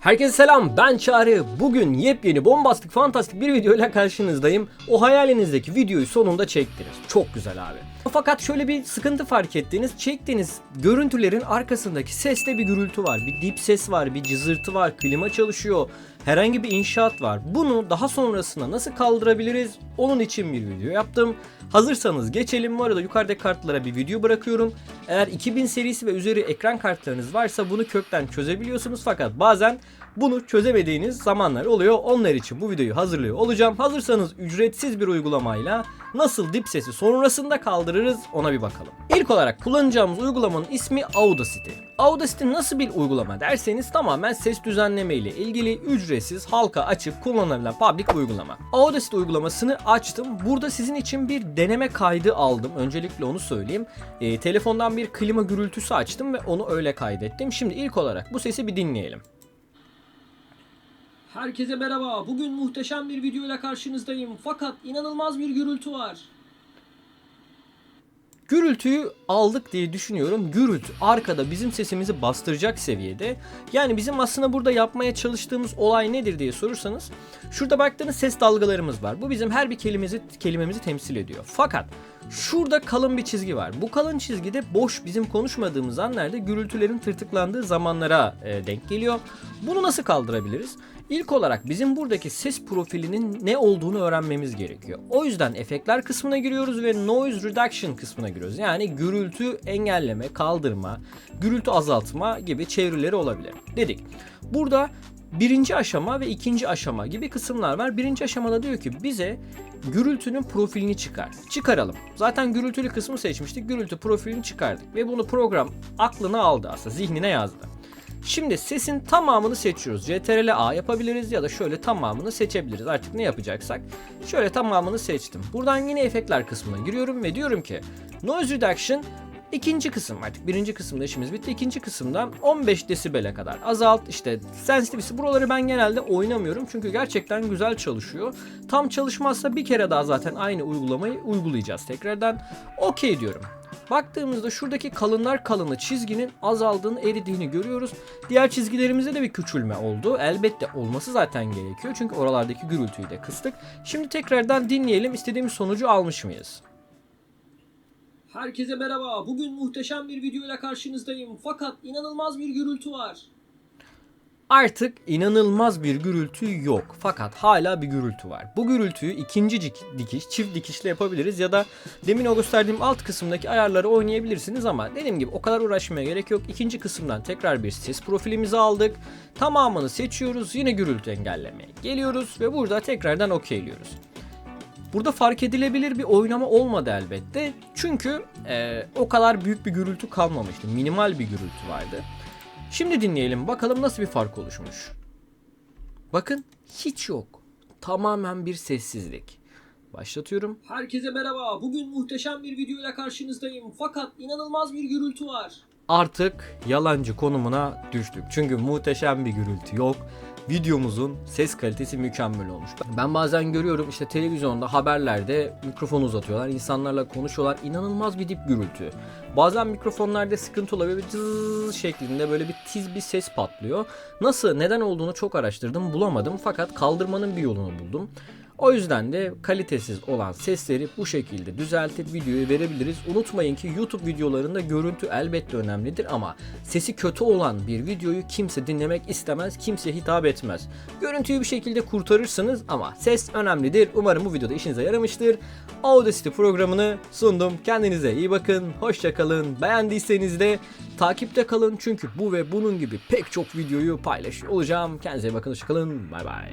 Herkese selam ben Çağrı. Bugün yepyeni bombastik fantastik bir videoyla karşınızdayım. O hayalinizdeki videoyu sonunda çektiniz. Çok güzel abi. Fakat şöyle bir sıkıntı fark ettiğiniz çektiğiniz görüntülerin arkasındaki seste bir gürültü var. Bir dip ses var, bir cızırtı var, klima çalışıyor. Herhangi bir inşaat var. Bunu daha sonrasında nasıl kaldırabiliriz? Onun için bir video yaptım. Hazırsanız geçelim. Bu arada yukarıdaki kartlara bir video bırakıyorum. Eğer 2000 serisi ve üzeri ekran kartlarınız varsa bunu kökten çözebiliyorsunuz. Fakat bazen bunu çözemediğiniz zamanlar oluyor. Onlar için bu videoyu hazırlıyor olacağım. Hazırsanız ücretsiz bir uygulamayla nasıl dip sesi sonrasında kaldırırız ona bir bakalım. İlk olarak kullanacağımız uygulamanın ismi Audacity. Audacity nasıl bir uygulama derseniz tamamen ses düzenleme ile ilgili ücretsiz, halka açık, kullanılabilen public uygulama. Audacity uygulamasını açtım. Burada sizin için bir deneme kaydı aldım. Öncelikle onu söyleyeyim. Ee, telefondan bir klima gürültüsü açtım ve onu öyle kaydettim. Şimdi ilk olarak bu sesi bir dinleyelim. Herkese merhaba. Bugün muhteşem bir videoyla karşınızdayım. Fakat inanılmaz bir gürültü var. Gürültüyü aldık diye düşünüyorum. Gürültü arkada bizim sesimizi bastıracak seviyede. Yani bizim aslında burada yapmaya çalıştığımız olay nedir diye sorursanız şurada baktığınız ses dalgalarımız var. Bu bizim her bir kelimemizi kelimemizi temsil ediyor. Fakat şurada kalın bir çizgi var. Bu kalın çizgide boş bizim konuşmadığımız anlarda gürültülerin tırtıklandığı zamanlara e, denk geliyor. Bunu nasıl kaldırabiliriz? İlk olarak bizim buradaki ses profilinin ne olduğunu öğrenmemiz gerekiyor. O yüzden efektler kısmına giriyoruz ve noise reduction kısmına giriyoruz. Yani gürültü engelleme, kaldırma, gürültü azaltma gibi çevirileri olabilir. Dedik. Burada birinci aşama ve ikinci aşama gibi kısımlar var. Birinci aşamada diyor ki bize gürültünün profilini çıkar. Çıkaralım. Zaten gürültülü kısmı seçmiştik. Gürültü profilini çıkardık. Ve bunu program aklına aldı aslında zihnine yazdı. Şimdi sesin tamamını seçiyoruz. CTRL A yapabiliriz ya da şöyle tamamını seçebiliriz. Artık ne yapacaksak. Şöyle tamamını seçtim. Buradan yine efektler kısmına giriyorum ve diyorum ki Noise Reduction ikinci kısım artık birinci kısımda işimiz bitti. İkinci kısımda 15 desibele kadar azalt. İşte sensitivisi buraları ben genelde oynamıyorum. Çünkü gerçekten güzel çalışıyor. Tam çalışmazsa bir kere daha zaten aynı uygulamayı uygulayacağız tekrardan. Okey diyorum. Baktığımızda şuradaki kalınlar kalını çizginin azaldığını, eridiğini görüyoruz. Diğer çizgilerimizde de bir küçülme oldu. Elbette olması zaten gerekiyor. Çünkü oralardaki gürültüyü de kıstık. Şimdi tekrardan dinleyelim. İstediğimiz sonucu almış mıyız? Herkese merhaba. Bugün muhteşem bir videoyla karşınızdayım. Fakat inanılmaz bir gürültü var. Artık inanılmaz bir gürültü yok. Fakat hala bir gürültü var. Bu gürültüyü ikinci dik- dikiş, çift dikişle yapabiliriz ya da demin o gösterdiğim alt kısımdaki ayarları oynayabilirsiniz ama dediğim gibi o kadar uğraşmaya gerek yok. İkinci kısımdan tekrar bir ses profilimizi aldık. Tamamını seçiyoruz. Yine gürültü engellemeye geliyoruz ve burada tekrardan okeyliyoruz. Burada fark edilebilir bir oynama olmadı elbette. Çünkü eee, o kadar büyük bir gürültü kalmamıştı. Minimal bir gürültü vardı. Şimdi dinleyelim bakalım nasıl bir fark oluşmuş. Bakın hiç yok. Tamamen bir sessizlik. Başlatıyorum. Herkese merhaba. Bugün muhteşem bir videoyla karşınızdayım. Fakat inanılmaz bir gürültü var. Artık yalancı konumuna düştük. Çünkü muhteşem bir gürültü yok. Videomuzun ses kalitesi mükemmel olmuş. Ben bazen görüyorum işte televizyonda haberlerde mikrofon uzatıyorlar. insanlarla konuşuyorlar. İnanılmaz bir dip gürültü. Bazen mikrofonlarda sıkıntı oluyor. Bir cızz şeklinde böyle bir tiz bir ses patlıyor. Nasıl, neden olduğunu çok araştırdım, bulamadım. Fakat kaldırmanın bir yolunu buldum. O yüzden de kalitesiz olan sesleri bu şekilde düzeltip videoya verebiliriz. Unutmayın ki YouTube videolarında görüntü elbette önemlidir ama sesi kötü olan bir videoyu kimse dinlemek istemez, kimseye hitap etmez. Görüntüyü bir şekilde kurtarırsınız ama ses önemlidir. Umarım bu videoda işinize yaramıştır. Audacity programını sundum. Kendinize iyi bakın, hoşça kalın. Beğendiyseniz de takipte kalın çünkü bu ve bunun gibi pek çok videoyu paylaşıyor olacağım. Kendinize iyi bakın, hoşça kalın. Bay bay.